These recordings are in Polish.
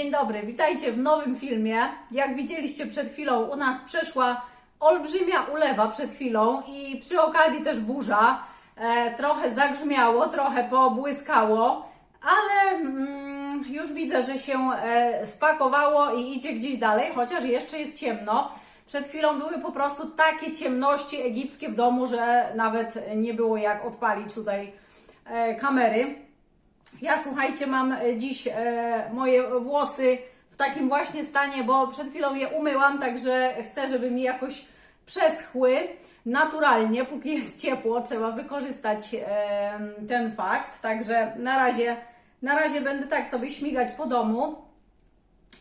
Dzień dobry, witajcie w nowym filmie. Jak widzieliście przed chwilą, u nas przeszła olbrzymia ulewa przed chwilą i przy okazji też burza. E, trochę zagrzmiało, trochę pobłyskało, ale mm, już widzę, że się e, spakowało i idzie gdzieś dalej, chociaż jeszcze jest ciemno. Przed chwilą były po prostu takie ciemności egipskie w domu, że nawet nie było jak odpalić tutaj e, kamery. Ja słuchajcie, mam e, dziś e, moje włosy w takim właśnie stanie, bo przed chwilą je umyłam, także chcę, żeby mi jakoś przeschły naturalnie, póki jest ciepło, trzeba wykorzystać e, ten fakt. Także na razie, na razie będę tak sobie śmigać po domu.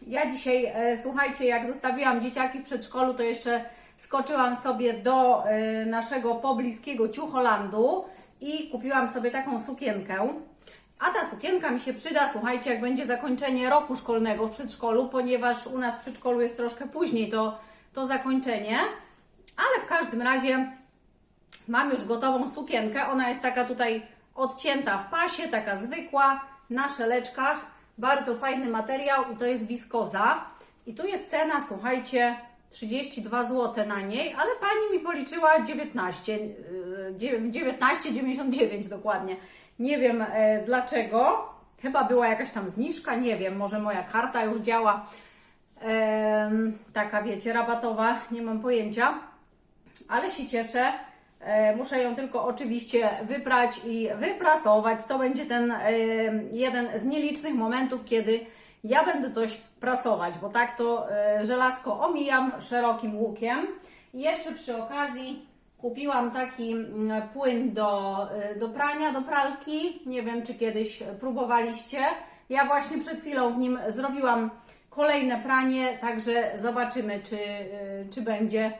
Ja dzisiaj, e, słuchajcie, jak zostawiłam dzieciaki w przedszkolu, to jeszcze skoczyłam sobie do e, naszego pobliskiego Ciucholandu i kupiłam sobie taką sukienkę. A ta sukienka mi się przyda, słuchajcie, jak będzie zakończenie roku szkolnego w przedszkolu, ponieważ u nas w przedszkolu jest troszkę później to, to zakończenie. Ale w każdym razie mam już gotową sukienkę. Ona jest taka tutaj odcięta w pasie, taka zwykła, na szeleczkach. Bardzo fajny materiał i to jest wiskoza. I tu jest cena, słuchajcie, 32 zł na niej, ale pani mi policzyła 19, yy, 19,99 dokładnie. Nie wiem e, dlaczego. Chyba była jakaś tam zniżka, nie wiem, może moja karta już działa. Taka wiecie, rabatowa, nie mam pojęcia ale się cieszę. E, Muszę ją tylko oczywiście wyprać i wyprasować. To będzie ten e, jeden z nielicznych momentów, kiedy ja będę coś prasować, bo tak to e, żelazko omijam szerokim łukiem. I jeszcze przy okazji kupiłam taki mm, płyn do, e, do prania, do pralki. Nie wiem, czy kiedyś próbowaliście. Ja właśnie przed chwilą w nim zrobiłam kolejne pranie, także zobaczymy, czy, e, czy będzie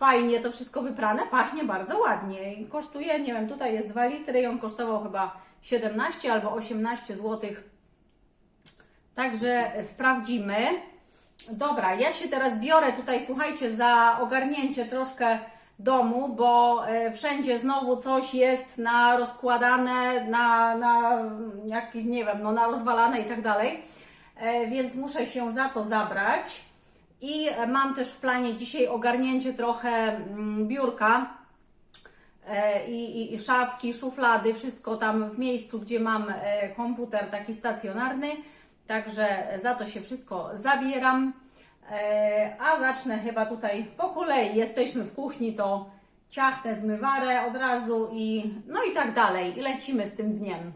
fajnie to wszystko wyprane, pachnie bardzo ładnie i kosztuje, nie wiem, tutaj jest 2 litry i on kosztował chyba 17 albo 18 zł. Także sprawdzimy. Dobra, ja się teraz biorę tutaj, słuchajcie, za ogarnięcie troszkę domu, bo e, wszędzie znowu coś jest na rozkładane, na, na jakieś, nie wiem, no na rozwalane i tak dalej. E, Więc muszę się za to zabrać. I mam też w planie dzisiaj ogarnięcie trochę mm, biurka e, i, i, i szafki, szuflady, wszystko tam w miejscu, gdzie mam komputer taki stacjonarny. Także za to się wszystko zabieram. E, A zacznę chyba tutaj po kolei. Jesteśmy w kuchni, to ciachnę zmywarę od razu i no i tak dalej. I lecimy z tym dniem.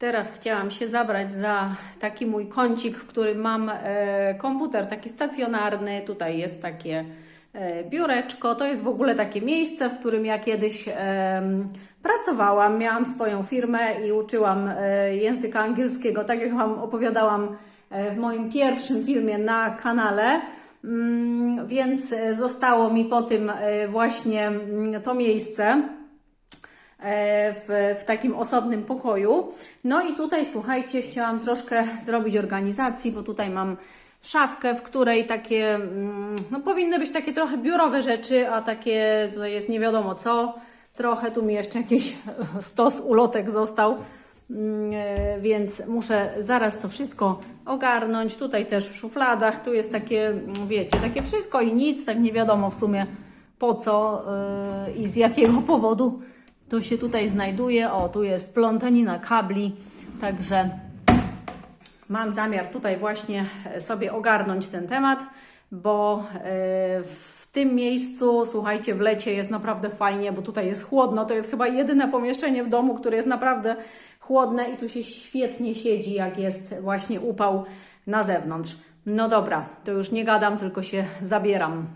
Teraz chciałam się zabrać za taki mój kącik, w którym mam e, komputer taki stacjonarny. Tutaj jest takie e, biureczko. To jest w ogóle takie miejsce, w którym ja kiedyś pracowałam. Miałam swoją firmę i uczyłam e, języka angielskiego, tak jak Wam opowiadałam w moim pierwszym filmie na kanale. Mm, Więc zostało mi po tym właśnie mm, to miejsce w, w takim osobnym pokoju. No i tutaj, słuchajcie, chciałam troszkę zrobić organizacji, bo tutaj mam szafkę, w której takie, mm, no powinny być takie trochę biurowe rzeczy, a takie tutaj jest nie wiadomo co. Trochę tu mi jeszcze jakiś stos ulotek został, Mm, e, więc muszę zaraz to wszystko ogarnąć. Tutaj też w szufladach, tu jest takie, mm, wiecie, takie wszystko i nic, tak nie wiadomo w sumie po co yy, i z jakiego powodu to się tutaj znajduje. O, tu jest plątanina kabli, także mam zamiar tutaj właśnie sobie ogarnąć ten temat, bo yy, w tym miejscu, słuchajcie, w lecie jest naprawdę fajnie, bo tutaj jest chłodno. To jest chyba jedyne pomieszczenie w domu, które jest naprawdę chłodne i tu się świetnie siedzi, jak jest właśnie upał na zewnątrz. No dobra, to już nie gadam, tylko się zabieram.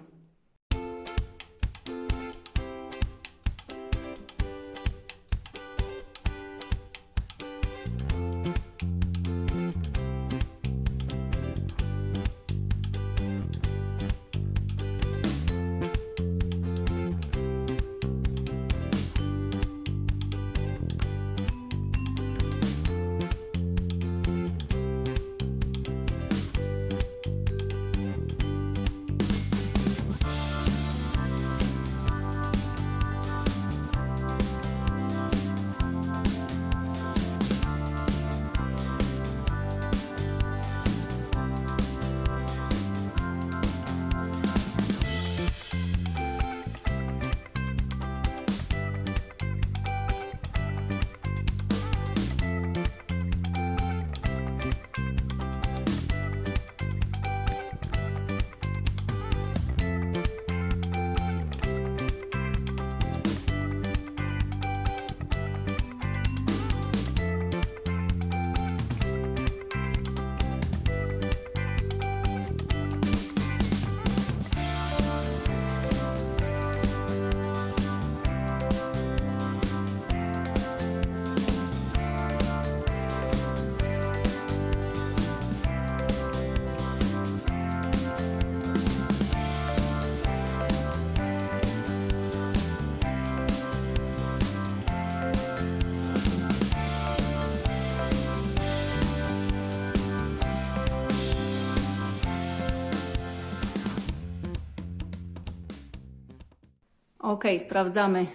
Ok, sprawdzamy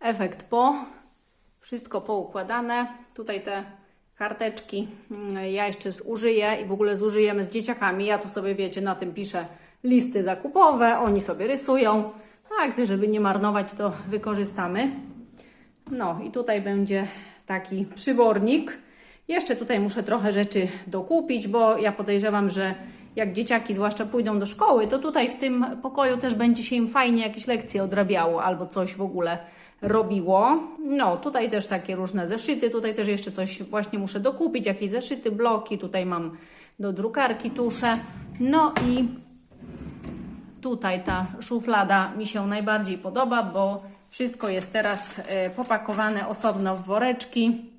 efekt po. Wszystko poukładane. Tutaj te karteczki mm, ja jeszcze zużyję i w ogóle zużyjemy z dzieciakami. Ja to sobie, wiecie, na tym piszę listy zakupowe. Oni sobie rysują. Także, żeby nie marnować, to wykorzystamy. No i tutaj będzie taki przybornik. Jeszcze tutaj muszę trochę rzeczy dokupić, bo ja podejrzewam, że jak dzieciaki zwłaszcza pójdą do szkoły, to tutaj w tym pokoju też będzie się im fajnie jakieś lekcje odrabiało albo coś w ogóle robiło. No, tutaj też takie różne zeszyty, tutaj też jeszcze coś właśnie muszę dokupić, jakieś zeszyty, bloki, tutaj mam do drukarki tusze. No i tutaj ta szuflada mi się najbardziej podoba, bo wszystko jest teraz e, popakowane osobno w woreczki.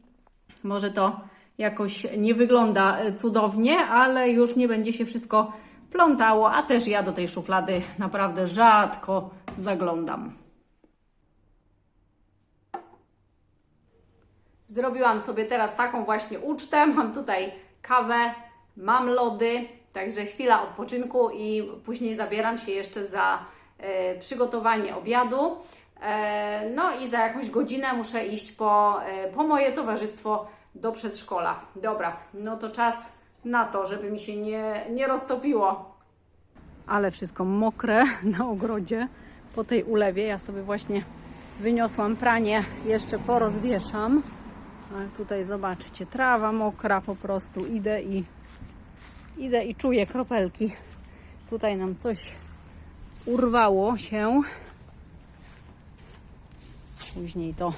Może to jakoś nie wygląda e, cudownie, ale już nie będzie się wszystko plątało, a też ja do tej szuflady naprawdę rzadko zaglądam. Zrobiłam sobie teraz taką właśnie ucztę. Mam tutaj kawę, mam lody, także chwila odpoczynku i później zabieram się jeszcze za e, przygotowanie obiadu. E, no i za jakąś godzinę muszę iść po, e, po moje towarzystwo do przedszkola. Dobra, no to czas na to, żeby mi się nie, nie roztopiło. Ale wszystko mokre na ogrodzie po tej ulewie. Ja sobie właśnie wyniosłam pranie, jeszcze porozwieszam. Ale tutaj zobaczcie, trawa mokra po prostu. Idę i idę i czuję kropelki. Tutaj nam coś urwało się. Później to,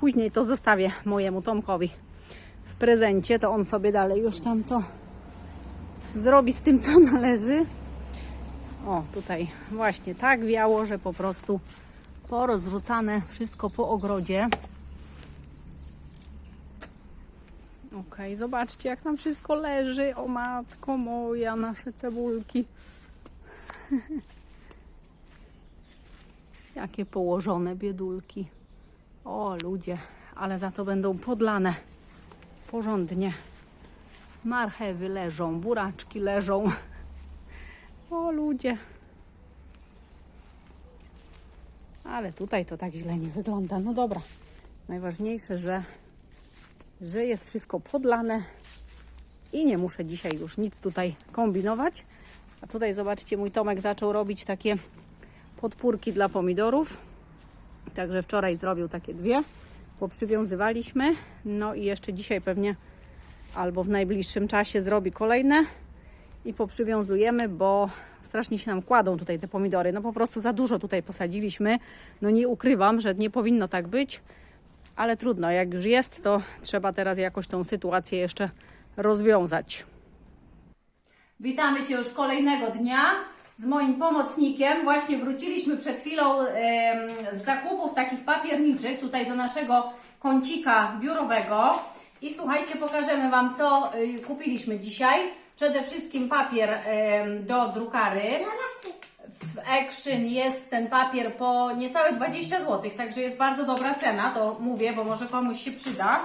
później to zostawię mojemu Tomkowi prezencie. To on sobie dalej już tam to zrobi z tym, co należy. O, tutaj właśnie tak wiało, że po prostu porozrzucane wszystko po ogrodzie. Okej, zobaczcie jak tam wszystko leży. O matko moja, nasze cebulki. Jakie położone biedulki. O ludzie, ale za to będą podlane porządnie. Marchewy leżą, buraczki leżą. O ludzie. Ale tutaj to tak źle nie wygląda. No dobra. Najważniejsze, że że jest wszystko podlane i nie muszę dzisiaj już nic tutaj kombinować. A tutaj zobaczcie, mój Tomek zaczął robić takie podpórki dla pomidorów. Także wczoraj zrobił takie dwie, poprzywiązywaliśmy. No i jeszcze dzisiaj pewnie albo w najbliższym czasie zrobi kolejne i poprzywiązujemy, bo strasznie się nam kładą tutaj te pomidory. No po prostu za dużo tutaj posadziliśmy. No nie ukrywam, że nie powinno tak być ale trudno, jak już jest, to trzeba teraz jakoś tą sytuację jeszcze rozwiązać. Witamy się już kolejnego dnia z moim pomocnikiem. Właśnie wróciliśmy przed chwilą z zakupów takich papierniczych tutaj do naszego kącika biurowego. I słuchajcie, pokażemy Wam, co y, kupiliśmy dzisiaj. Przede wszystkim papier do drukary. W Action jest ten papier po niecałe 20 zł, także jest bardzo dobra cena, to mówię, bo może komuś się przyda.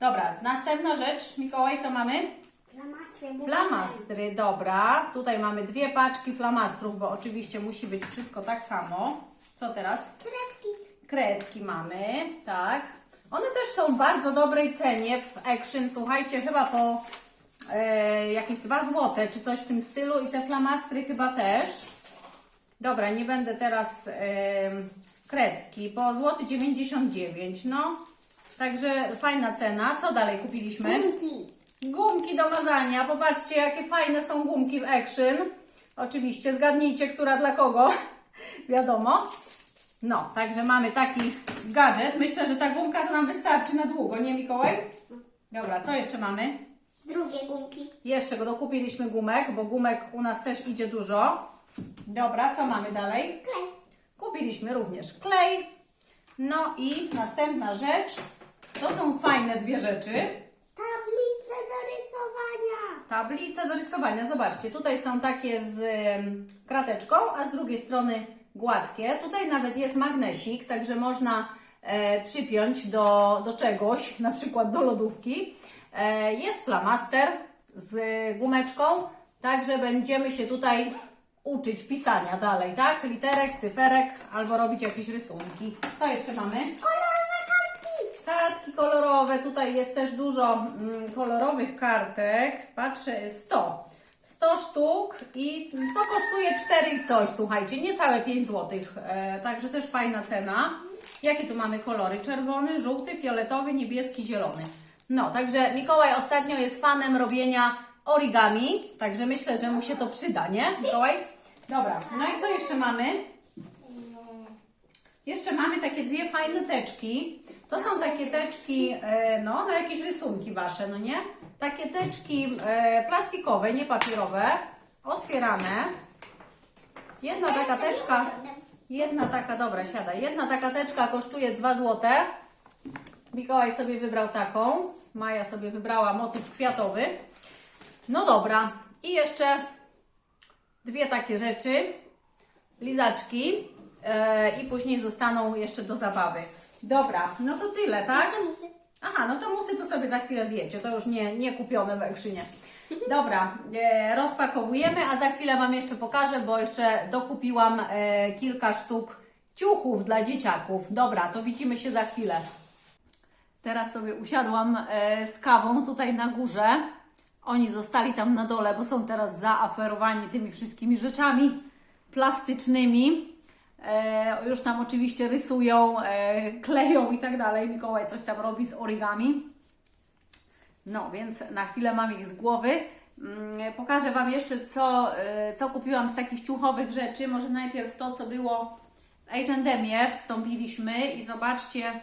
Dobra, następna rzecz. Mikołaj, co mamy? Flamastry. Flamastry, dobra. Tutaj mamy dwie paczki flamastrów, bo oczywiście musi być wszystko tak samo. Co teraz? Kredki. Kredki mamy, tak. One też są w bardzo dobrej cenie w Action. Słuchajcie, chyba po e, jakieś 2 zł czy coś w tym stylu i te flamastry chyba też. Dobra, nie będę teraz em, kredki po złoty 99, no. Także fajna cena. Co dalej kupiliśmy? Gumki. Gumki do mazania. Popatrzcie, jakie fajne są gumki w Action. Oczywiście, zgadnijcie, która dla kogo. Wiadomo. No, także mamy taki gadżet. Myślę, że ta gumka to nam wystarczy na długo, nie Mikołaj? Dobra, co jeszcze mamy? Drugie gumki. Jeszcze go dokupiliśmy gumek, bo gumek u nas też idzie dużo. Dobra, co mamy dalej? Klej. Kupiliśmy również klej. No i następna rzecz. To są fajne dwie rzeczy. Tablice do rysowania. Zobaczcie, tutaj są takie z krateczką, a z drugiej strony gładkie. Tutaj nawet jest magnesik, także można e, przypiąć do, do czegoś, na przykład do lodówki. E, jest flamaster z gumeczką, także będziemy się tutaj uczyć pisania dalej, tak? Literek, cyferek albo robić jakieś rysunki. Co jeszcze mamy? Kolorowe kartki. Kolorowe, tutaj jest też dużo mm, kolorowych kartek. Patrzę, 100. 100 sztuk i to kosztuje 4 i coś, słuchajcie, niecałe 5 zł. E, także też fajna cena. Jakie tu mamy kolory? Czerwony, żółty, fioletowy, niebieski, zielony. No, także Mikołaj ostatnio jest fanem robienia origami, także myślę, że mu się to przyda, nie, Mikołaj? Dobra, no i co jeszcze mamy? Jeszcze mamy takie dwie fajne teczki. To są takie teczki, e, no, na jakieś rysunki wasze, no nie? Takie teczki e, plastikowe, nie papierowe. Otwierane. Jedna taka teczka, jedna taka, dobra, siadaj. Jedna taka teczka kosztuje 2 zł. Mikołaj sobie wybrał taką. Maja sobie wybrała motyw kwiatowy. No dobra. I jeszcze dwie takie rzeczy lizaczki i później zostaną jeszcze do zabawy. Dobra, no to tyle, tak? Aha, no to musy to sobie za chwilę zjecie, to już nie, nie kupione w Ekrzynie. Dobra, e, rozpakowujemy, a za chwilę Wam jeszcze pokażę, bo jeszcze dokupiłam e, kilka sztuk ciuchów dla dzieciaków. Dobra, to widzimy się za chwilę. Teraz sobie usiadłam e, z kawą tutaj na górze. Oni zostali tam na dole, bo są teraz zaaferowani tymi wszystkimi rzeczami plastycznymi. E, już tam oczywiście rysują, e, kleją i tak dalej. Mikołaj coś tam robi z origami. No, więc na chwilę mam ich z głowy. Mm, Pokażę Wam jeszcze, co, e, co kupiłam z takich ciuchowych rzeczy. Może najpierw to, co było w H&Mie. Wstąpiliśmy i zobaczcie,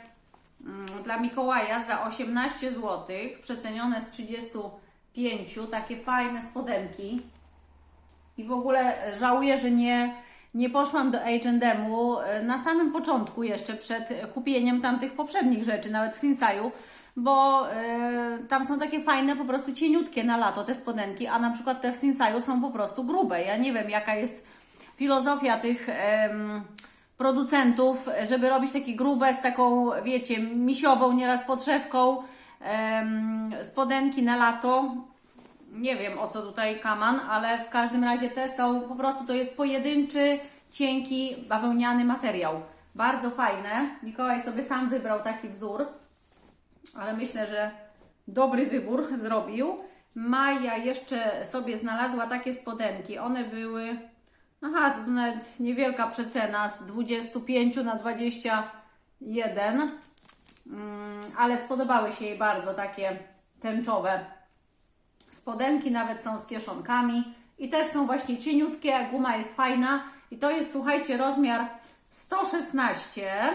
mm, dla Mikołaja za 18 zł, przecenione z 35, takie fajne spodenki. I w ogóle żałuję, że nie, nie poszłam do H&M-u e, na samym początku jeszcze przed kupieniem tamtych poprzednich rzeczy, nawet w Sinsaju, bo e, tam są takie fajne, po prostu cieniutkie na lato te spodenki, a na przykład te w Sinsaju są po prostu grube. Ja nie wiem, jaka jest filozofia tych em, producentów, żeby robić takie grube z taką, wiecie, misiową nieraz podszewką em, spodenki na lato nie wiem o co tutaj kaman, ale w każdym razie te są po prostu to jest pojedynczy, cienki, bawełniany materiał. Bardzo fajne. Mikołaj sobie sam wybrał taki wzór, ale myślę, że dobry wybór zrobił. Maja jeszcze sobie znalazła takie spodenki. One były, aha, to nawet niewielka przecena z 25 na 21, mm, ale spodobały się jej bardzo takie tęczowe Spodenki nawet są z kieszonkami i też są właśnie cieniutkie, guma jest fajna i to jest, słuchajcie, rozmiar 116.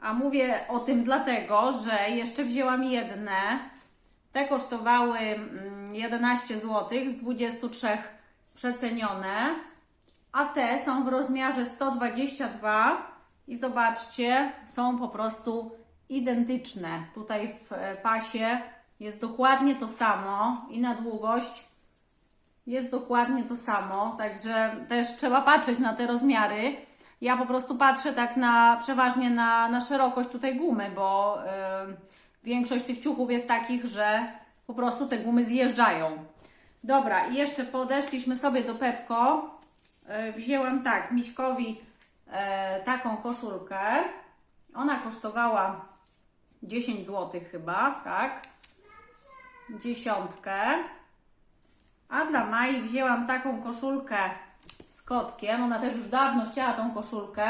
A mówię o tym dlatego, że jeszcze wzięłam jedne. Te kosztowały mm, 11 zł, z 23 przecenione, a te są w rozmiarze 122 i zobaczcie, są po prostu identyczne. Tutaj w e, pasie jest dokładnie to samo i na długość jest dokładnie to samo, także też trzeba patrzeć na te rozmiary. Ja po prostu patrzę tak na przeważnie na, na szerokość tutaj gumy, bo większość tych ciuchów jest takich, że po prostu te gumy zjeżdżają. Dobra, i jeszcze podeszliśmy sobie do Pepko. Y, wzięłam tak, Miśkowi y, taką koszulkę. Ona kosztowała 10 zł chyba, tak? Dziesiątkę. A dla Mai wzięłam taką koszulkę z kotkiem. Ona też już dawno chciała tą koszulkę.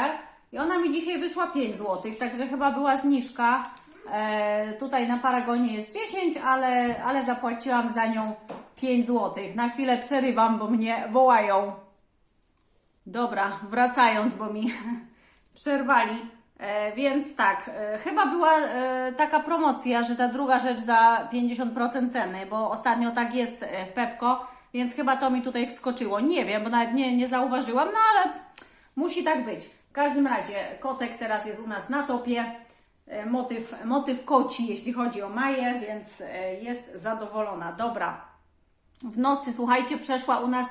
I ona mi dzisiaj wyszła 5 zł, także chyba była zniżka. E, tutaj na Paragonie jest 10, ale, ale zapłaciłam za nią 5 zł. Na chwilę przerywam, bo mnie wołają. Dobra, wracając, bo mi przerwali. E, więc tak, e, chyba była e, taka promocja, że ta druga rzecz za 50% ceny, bo ostatnio tak jest w Pepko, więc chyba to mi tutaj wskoczyło. Nie wiem, bo nawet nie, nie zauważyłam, no ale musi tak być. W każdym razie kotek teraz jest u nas na topie. Motyw, motyw koci, jeśli chodzi o Maję, więc jest zadowolona. Dobra, w nocy, słuchajcie, przeszła u nas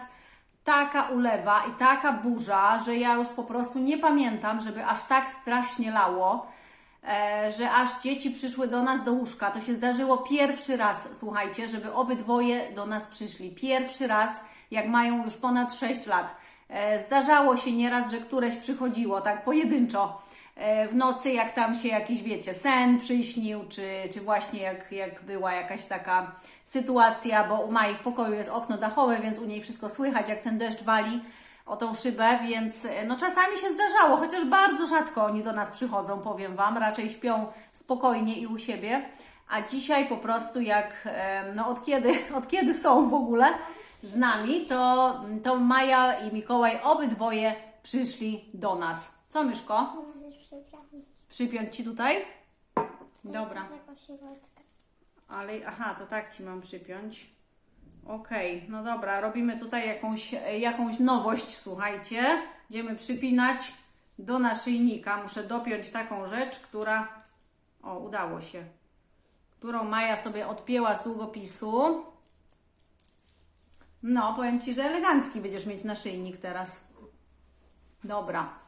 taka ulewa i taka burza, że ja już po prostu nie pamiętam, żeby aż tak strasznie lało, e, że aż dzieci przyszły do nas do łóżka. To się zdarzyło pierwszy raz, słuchajcie, żeby obydwoje do nas przyszli. Pierwszy raz, jak mają już ponad 6 lat. E, Zdarzało się nieraz, że któreś przychodziło tak pojedynczo w nocy, jak tam się jakiś, wiecie, sen przyśnił, czy, czy właśnie jak, jak była jakaś taka sytuacja, bo u Mai w pokoju jest okno dachowe, więc u niej wszystko słychać, jak ten deszcz wali o tą szybę, więc e, no czasami się zdarzało, chociaż bardzo rzadko oni do nas przychodzą, powiem Wam, raczej śpią spokojnie i u siebie, a dzisiaj po prostu jak, e, no od kiedy, od kiedy są w ogóle z nami, to, to Maja i Mikołaj obydwoje przyszli do nas. Co Myszko? Przypiąć Ci tutaj? Dobra. Ale, aha, to tak Ci mam przypiąć. Okej, no dobra, robimy tutaj jakąś, jakąś nowość, słuchajcie. Będziemy przypinać do naszyjnika. Muszę dopiąć taką rzecz, która, o, udało się, którą Maja sobie odpięła z długopisu. No, powiem Ci, że elegancki będziesz mieć naszyjnik teraz. Dobra.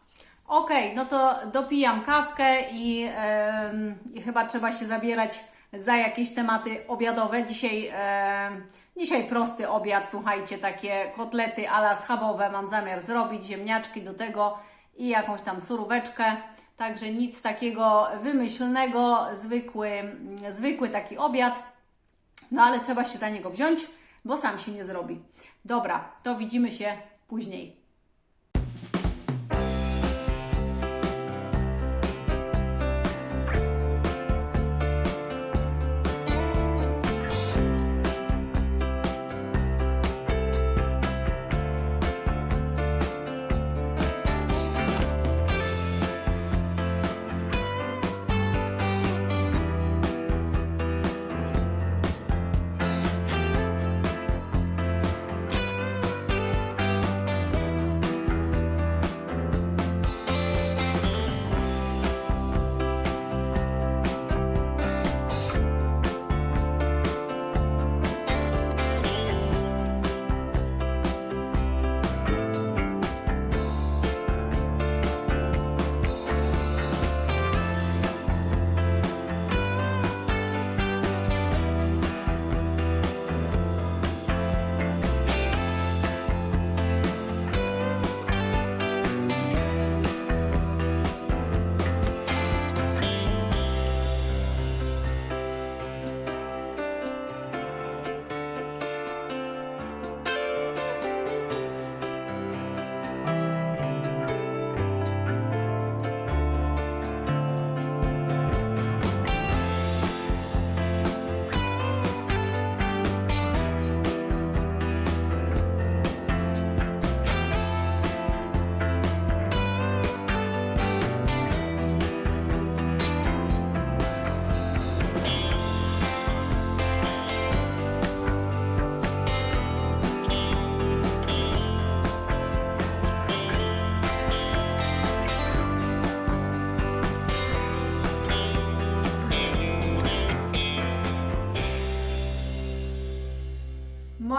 Okej, no to dopijam kawkę i, em, i chyba trzeba się zabierać za jakieś tematy obiadowe. Dzisiaj, em, dzisiaj prosty obiad, słuchajcie, takie kotlety ala schabowe mam zamiar zrobić, ziemniaczki do tego i jakąś tam suróweczkę. Także nic takiego wymyślnego, zwykły, zwykły taki obiad. No ale trzeba się za niego wziąć, bo sam się nie zrobi. Dobra, to widzimy się później.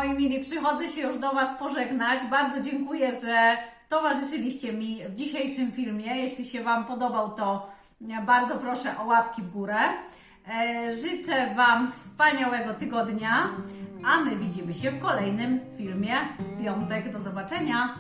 Moi mili, przychodzę się już do Was pożegnać. Bardzo dziękuję, że towarzyszyliście mi w dzisiejszym filmie. Jeśli się Wam podobał, to bardzo proszę o łapki w górę. E, Życzę Wam wspaniałego tygodnia, a my widzimy się w kolejnym filmie piątek. Do zobaczenia!